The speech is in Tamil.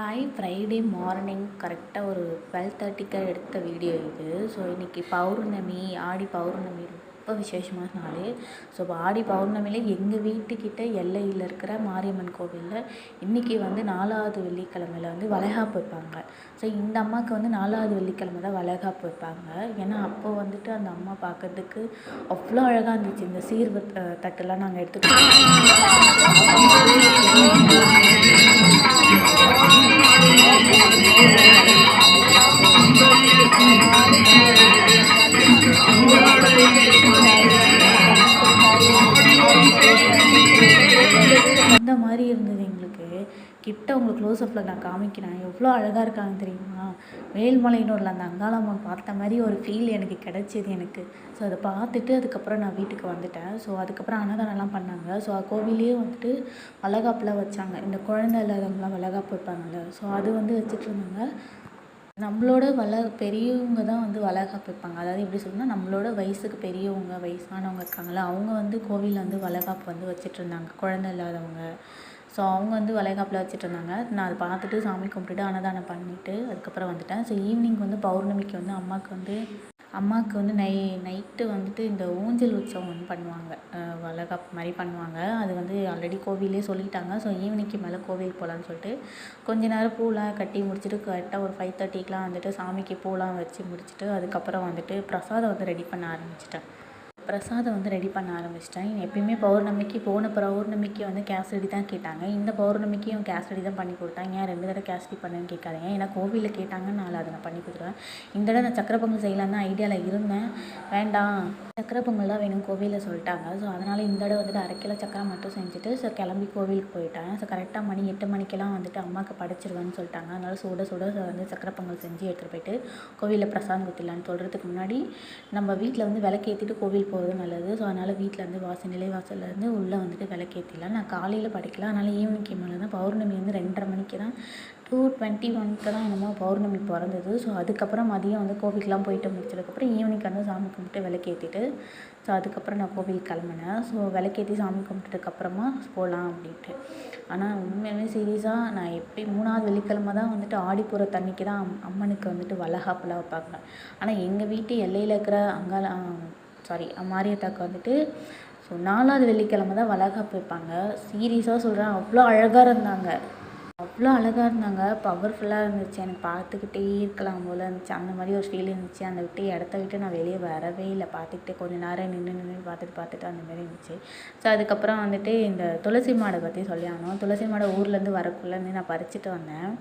ஹாய் ஃப்ரைடே மார்னிங் கரெக்டாக ஒரு டுவெல் தேர்ட்டிக்கு எடுத்த வீடியோ இது. ஸோ இன்றைக்கி பௌர்ணமி ஆடி பௌர்ணமி ரொம்ப விசேஷமான நாள். ஸோ இப்போ ஆடி பௌர்ணமியில் எங்கள் வீட்டுக்கிட்ட எல்லையில் இருக்கிற மாரியம்மன் கோவிலில் இன்றைக்கி வந்து நாலாவது வெள்ளிக்கிழமையில் வந்து வளைகாப்பு வைப்பாங்க. ஸோ இந்த அம்மாவுக்கு வந்து நாலாவது வெள்ளிக்கிழமை தான் வளைகாப்பு வைப்பாங்க. ஏன்னா அப்போ வந்துட்டு அந்த அம்மா பார்க்கறதுக்கு அவ்வளோ அழகாக இருந்துச்சு. இந்த சீர் தட்டெல்லாம் நாங்கள் எடுத்துக்கிட்டோம். அந்த மாதிரி இருந்தது எங்களுக்கு. கிட்ட உங்களுக்கு க்ளோஸ்அப்பில் நான் காமிக்கிறேன். எவ்வளோ அழகாக இருக்காங்க தெரியுமா? வேல்மலையனூரில் அந்த அங்காளம்மன் பார்த்த மாதிரி ஒரு ஃபீல் எனக்கு கிடச்சிது எனக்கு. ஸோ அதை பார்த்துட்டு அதுக்கப்புறம் நான் வீட்டுக்கு வந்துட்டேன். ஸோ அதுக்கப்புறம் அன்னதானம்லாம் பண்ணாங்க. ஸோ கோவிலே வந்துட்டு வளைகாப்புலாம் வச்சாங்க. இந்த குழந்தை இல்லாதவங்களாம் வளகாப்பு வைப்பாங்கள்ல ஸோ அது வந்து வச்சுட்டு இருந்தாங்க. நம்மளோட வள பெரியவங்க தான் வந்து வளைகாப்பு வைப்பாங்க. அதாவது எப்படி சொல்லணும்னா நம்மளோட வயசுக்கு பெரியவங்க வயசானவங்க இருக்காங்கள்ல அவங்க வந்து கோவிலில் வந்து வளகாப்பு வந்து வச்சுட்டு இருந்தாங்க. குழந்தை இல்லாதவங்க. ஸோ அவங்க வந்து வளைகாப்பில் வச்சுட்டு இருந்தாங்க. நான் அதை பார்த்துட்டு சாமி கும்பிட்டுட்டு அன்னதானம் பண்ணிவிட்டு அதுக்கப்புறம் வந்துட்டேன். ஸோ ஈவினிங் வந்து பௌர்ணமிக்கு வந்து அம்மாவுக்கு வந்து அம்மாவுக்கு வந்து நை நைட்டு வந்துட்டு இந்த ஊஞ்சல் உற்சவம் ஒன்று பண்ணுவாங்க. வளைகாப்பு மாதிரி பண்ணுவாங்க. அது வந்து ஆல்ரெடி கோவிலே சொல்லிட்டாங்க. ஸோ ஈவினிங்க்கு மேலே கோவிலுக்கு போகலான்னு சொல்லிட்டு கொஞ்ச நேரம் பூலாம் கட்டி முடிச்சுட்டு கரெக்டாக ஒரு ஃபைவ் தேர்ட்டிக்கெலாம் வந்துட்டு சாமிக்கு பூலாம் வச்சு முடிச்சுட்டு அதுக்கப்புறம் வந்துட்டு பிரசாதம் வந்து ரெடி பண்ண ஆரம்பிச்சிட்டேன். பிரசாதம் வந்து ரெடி பண்ண ஆரம்பிச்சிட்டேன் எப்பயுமே பௌர்ணமிக்கு போன பௌர்ணமிக்கு வந்து கேசரி தான் கேட்டாங்க. இந்த பௌர்ணமிக்கும் கேசரி தான் பண்ணி கொடுத்தாங்க. ஏன் ரெண்டு தடவை கேசரி பண்ணுன்னு கேட்காதீங்க. ஏன்னா கோவிலில் கேட்டாங்க நான் அதை நான் பண்ணி கொடுத்துருவேன். இந்த தடவை நான் சக்கரை பொங்கல் செய்யலான்னு தான் ஐடியாவில் இருந்தேன். வேண்டாம். சக்கரை பொங்கல் தான் வேணும் கோவிலில் சொல்லிட்டாங்க. ஸோ அதனால் இந்த தடவை வந்துட்டு அரை கிலோ சக்கரை மட்டும் செஞ்சுட்டு ஸோ கிளம்பி கோவிலுக்கு போயிட்டேன். ஸோ கரெக்டாக மணி எட்டு மணிக்கெல்லாம் வந்துட்டு அம்மாவுக்கு படைச்சிருவேன்னு சொல்லிட்டாங்க. அதனால் சுட சுட வந்து சக்கரை பொங்கல் செஞ்சு எடுத்துகிட்டு போயிட்டு கோவிலில் பிரசாதம் கொடுத்துடலான்னு சொல்கிறதுக்கு முன்னாடி நம்ம வீட்டில் வந்து விளக்கேற்றிட்டு கோவில் போகிறது நல்லது. ஸோ அதனால் வீட்டில் இருந்து வாசல் நிலைவாசல்லேருந்து உள்ளே வந்துட்டு விளக்கேற்றிடலாம் நான் காலையில் படிக்கலாம். அதனால் ஈவினிங் மேலே தான் பௌர்ணமி வந்து ரெண்டரை மணிக்கு தான் டூ டுவெண்ட்டி ஒன்க்கு தான் என்னமோ பௌர்ணமி பிறந்தது. ஸோ அதுக்கப்புறம் மதியம் வந்து கோவிலுக்குலாம் போயிட்டு முடிச்சதுக்கப்புறம் ஈவினிங் வந்து சாமி கும்பிட்டு விளக்கேற்றிட்டு ஸோ அதுக்கப்புறம் நான் கோவிலுக்கு கிளம்புனேன். ஸோ விளக்கேற்றி சாமி கும்பிட்டதுக்கப்புறமா போகலாம் அப்படின்ட்டு. ஆனால் உண்மையாலுமே சீரியஸாக நான் எப்படி மூணாவது வெள்ளிக்கிழமை தான் வந்துட்டு ஆடிப்புற தண்ணிக்கு தான் அம்மனுக்கு வந்துட்டு வளகாப்புலாம் வைப்பாங்க. ஆனால் எங்கள் வீட்டு எல்லையில் இருக்கிற அங்காள சாரி மாரியத்தாக்கு வந்துட்டு ஸோ நாலாவது வெள்ளிக்கிழமை தான் வளகாப்பு வைப்பாங்க. சீரியஸாக சொல்கிறேன் அவ்வளோ அழகாக இருந்தாங்க. அவ்வளோ அழகாக இருந்தாங்க. பவர்ஃபுல்லாக இருந்துச்சு. எனக்கு பார்த்துக்கிட்டே இருக்கலாம் போல் இருந்துச்சு. அந்த மாதிரி ஒரு ஃபீல் இருந்துச்சு. அந்த விட்டு இடத்த விட்டு நான் வெளியே வரவே இல்லை. பார்த்துக்கிட்டே கொஞ்சம் நேரம் நின்று நின்று பார்த்துட்டு பார்த்துட்டு அந்த மாதிரி இருந்துச்சு. ஸோ அதுக்கப்புறம் வந்துட்டு இந்த துளசி மாடை பற்றி சொல்லி ஆனோம் துளசி மாடை ஊர்லேருந்து வரக்குள்ளேருந்து நான் பறிச்சுட்டு வந்தேன்.